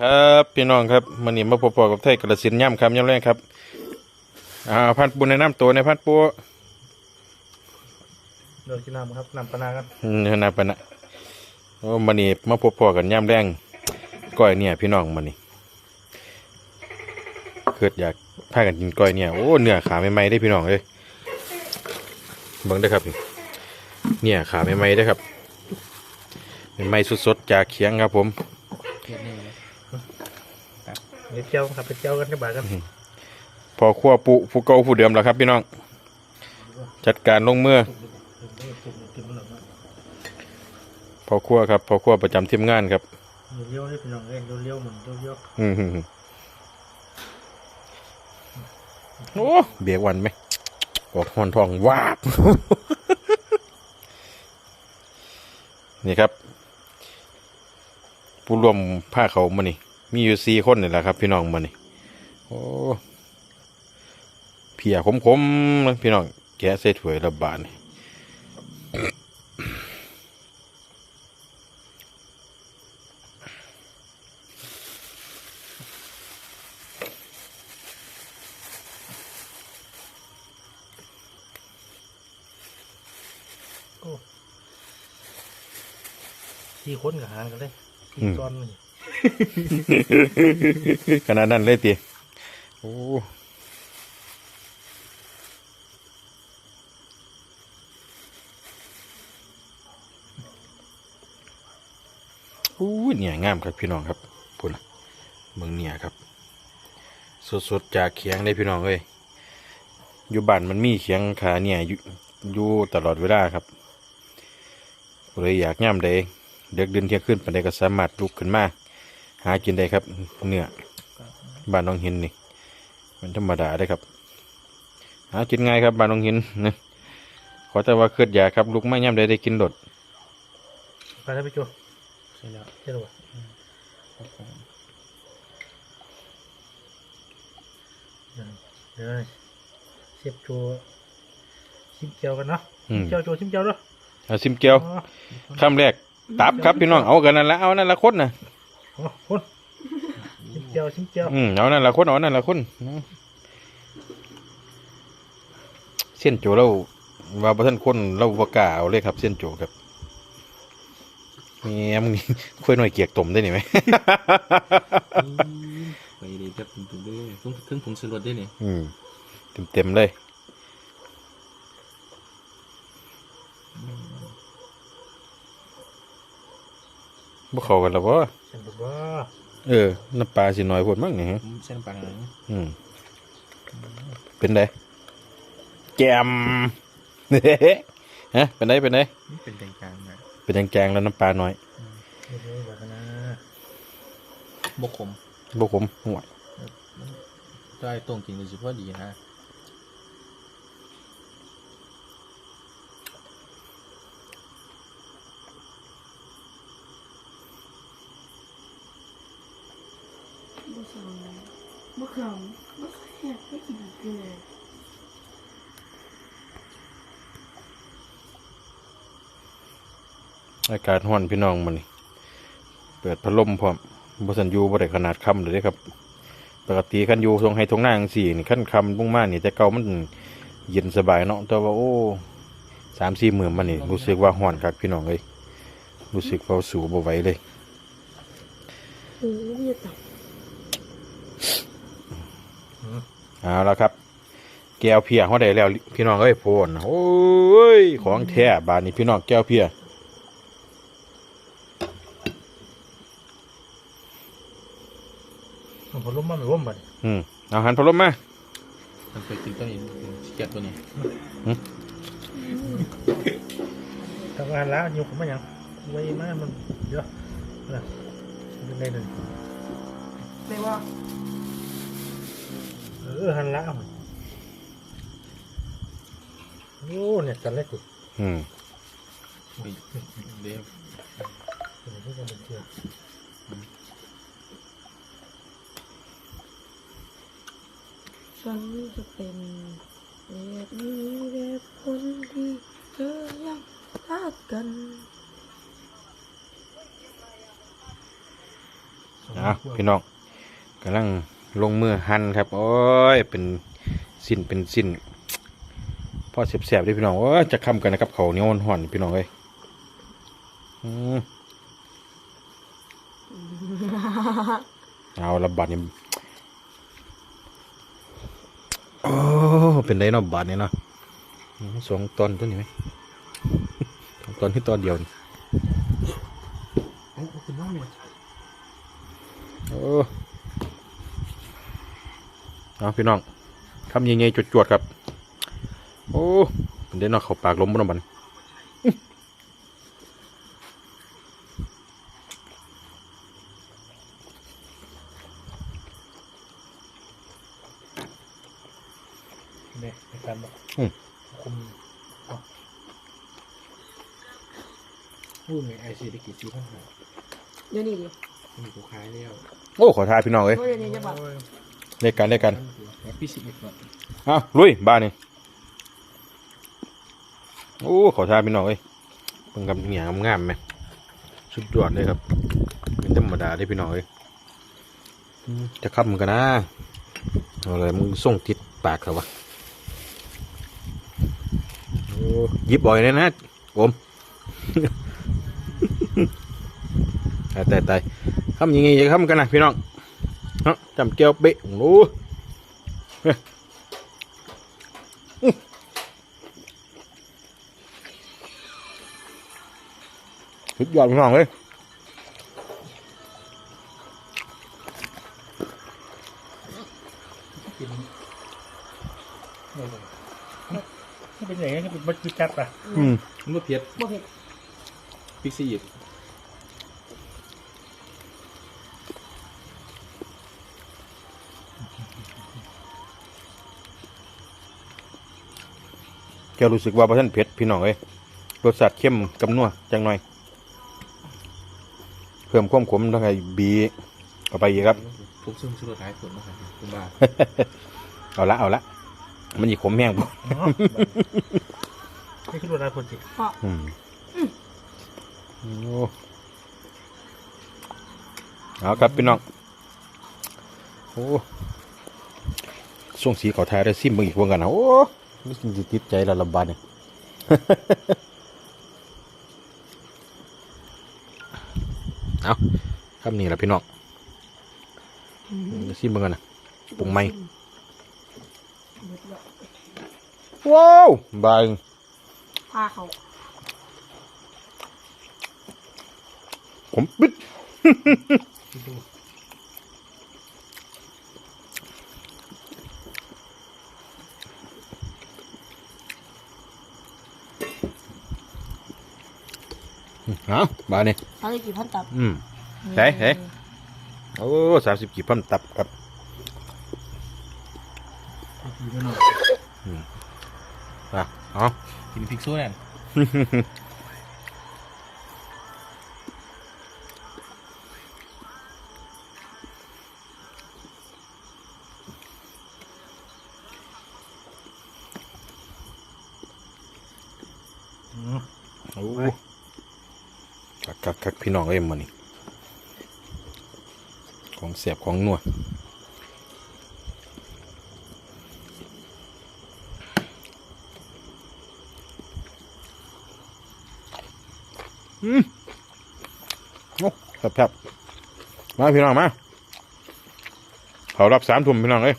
ครับพี่น้องครับมันนี่มาพบๆกับไทยกระสินธุ์ย่ำคำย่ำแรงครับอ่าพันปูในน้ำตัวในพันปูเดินกินน้ำครับน้ำปลานากันอืมนาปะนะโอ้มันนี่มาพบๆกันย่ำแรงก้อยเนี่ยพี่น้องมันนี่เกิดอยากพากันกินก้อยเนี่ยโอ้เนื้อขาใหม่ๆได้พี่น้องเลยเบิ่งได้อครับนี่เนี่ยขาใหม่ๆได้อครับใหม่ๆสดๆจากเคียงครับผม เดี๋ยวเจียวครับไปเจียวกันกับบาทกันพอขั้วปุผู้เก่าผู้เดิมแล้วครับพี่น้อง จัดการลงมือพอขั้วครับ พอขั้วประจำทีมงานครับเลี้ยวๆนี่พี่น้องเองเลี้ยวๆเหมือนเลี้ยวอืมโอ้เบียกวันไหมออกหอนทองวาบนี่ครับ ผู้ร่วมผ้าเขามานี่ มีอยู่สี่คนนี่แหละครับ พี่น้องมานี่โอ้เพียคมๆพี่น้องแกะใส่ถ้วยระบาดนี่ๆโอ้สี่คนกับหารกันเลยสี่ตอนนี่ ขนาดนั้นเลยตีโอ้โอ้เนี่ยงามครับพี่น้องครับพูดนะเมืองเนี่ยครับสดๆจากเขียงได้พี่น้องเอ้ยอยู่บ้านมันมีเขียงขาเนี่ยอยู่อยู่ตลอดเวลาครับเลยอยากย่ำใดเด็กเดินเที่ยงขึ้นปันใดก็สามารถลุกขึ้นมา หากินได้ครับ เนื้อบ้านน้องหินนี่ มันธรรมดาได้ครับ หากินง่ายครับบ้านน้องหินนะขอแต่ว่าเกิดอยากครับลุกไม่ย่ำใดได้กินโดดไปแล้วพี่โจใช่แล้วใช่หรือเปล่าครับผมเดี๋ยวเดี๋ยวเสียบโจชิมเจียวกันเนาะอืมเจียวโจชิมเจียวด้วยเอาซิมเกียวคำแรกตับครับพี่น้องเอากันนั่นละเอานั่นละคนนะ โอ้คนชิมเจียวชิมเจียวอืมเอานั่นละคนเอานั่นละคนเส้นโจเราว่าประท่านคนเราบกล้าเอาเลยครับ เส้นโจครับแหมมึงนี่คุยหน่อยเกียกต่มได้หนิไหมไปดีครับถึงถึงด้วยต้องเครื่องผงชูรสด้วยเนี่ยอืมเต็มเต็มๆเลยบ่เข้ากันแล้วบ่ เส้นบุบว่าเออ น้ำปลาสิน้อยโพดมั้งนี่ฮะเส้นน้ำปลาหนังอืมเป็นไดแกมฮะเป็นไดเป็นไดเป็นแกงกลางนะเป็นแกงๆแล้วน้ำปลาน้อยเดี๋ยวๆแบบนั้นนะบกขมบ่ขมห่วยได้ตรงจริงโดยเฉพาะดีฮะ บ่สองบ่เข่าบ่แซ่บไม่กินเกลืออากาศร้อนพี่น้องมันนี่เปิดพัดลมพร้อมบสันยูบ่ได้ขนาดคำเลยด้ครับ ปกติคันยูทรงให้ทงหน้าจังซี่นี่คันค่ำลงมานี่แต่เก่ามันเย็นสบายเนาะแต่ว่าโอ้สามสี่หมื้อมันนี่รู้สึกว่าร้อนคักพี่น้องเอ้ยรู้สึกว่าสูบ่ไหวเลย โอ้ยอย่าตับ เอาละครับ แก้วเพียเขาได้แล้ว พี่น้องเอ้ยโพนโอ้ยของแท้บานนี้พี่น้องแก้วเพียผมล้มมาไม่ล้มบัดอืมเอาหันพัดลมมามันเคยกินตัวนี้เกียดตัวนี้ทำงานแล้วอยู่ผมมาอย่างไว้มามันเดี๋ยวนะเป็นไงหนึ่งไม่ว่าเออหันละโอ้เนี่ยกันเลยสิอืมเดี๋ยวเดี๋ยวที่จะเป็นเชื่อฉันจะเป็นแบบนี้แบบคนที่เธอยังรักกันสอะพี่น้องกำลัง ลงมือหั่นครับ โอ้ย เป็นสิ้นเป็นสิ้นพอเสียบๆเด้พี่น้องโอ้ยจะค้ำกันนะครับเขาวเหนียวห่อนๆพี่น้องเอ้ยอืมเอาละบาดนี่โอ้เป็นไรเนาะบาดนี่เนาะอืมสองตอนตัวนี้ไหมสองตอนที่ตอนเดียวนี่โอ้โหคุณน้อง เนี่ยโอ้เอาพี่น้องทำยังไงจวดๆครับ โอ้เป็นได้เนอกเขาปากลมบนบันเนี่ยในการบอกอืมคุมเอาพูดในไอซีได้กี่ซีทั้งหาเดี๋ยวนี้ดิมีกูขายแล้ว โอ้ ขอทายพี่น้องเอ้ยเพราะเดี๋ยวนี้จะแบบโอ้ย เล่นกันเล่นกันแล้วพี่สิบเอ็ดก่อนเอาลุยบ้านนี่โอ้ขอทาพี่น้องเอ้ยเพิ่งกับเหนียงงามไหมสุดยอดเลยครับเป็นธรรมดาได้พี่น้องเอ้ยจะขับมันกันนะเอาเลยมึงส่งติดปากเขาวะยิบบ่อยเลยนะโอมตายตายตายทำยังไงจะทำกันนะพี่น้อง จำเกียวเบะโอ้โหเฮ้ยอื้อสุดยอดพี่น้องเลยกินโอ้โหนี่เป็นอย่างนี้เป็นบัตรจับอะอืมมันบ่เผ็ดบ่เผ็ดพริกซีอิ๊ว แกรู้สึกว่าพระท่านเผ็ดพี่น้องเอ้ยรสชาติเข้มกำนัวจังหน่อย เพิ่มความขมต้องให้บีเข้าไปอีกครับผมซึ่งชุดท้ายผลนะครับคุณบ้าเอาละเอาละมันอีกขมแห้งบ่อ๋อนี่คือรถอะไรคนจิเพราะอืมโอ้เอาครับพี่น้องโอ้ช่วงสีขอทายได้ซิมเบิ่งอีกวงกันนะโอ้ ไม่สิติดใจและลำบากเนี่ยเอาคำนี้แหละพี่น้องซิมเบิ่งกันนะปรุงไหมว้าวบายพาเขาผมปิด ดูเอาบายนี่เขาจะกี่พันตับอืมเฮ้ยเฮ้ยโอ้สามสิบกี่พันตับครับดีไม่หน่อยอะเอากินพริกโซ่แน่นอืมโอ้ คักคักคักพี่น้องเอ้ยมันนี่ของเสียบของนัวอืมโอ้ครับครับมาพี่น้องมาเขารับสามทุ่มพี่น้องเอ้ย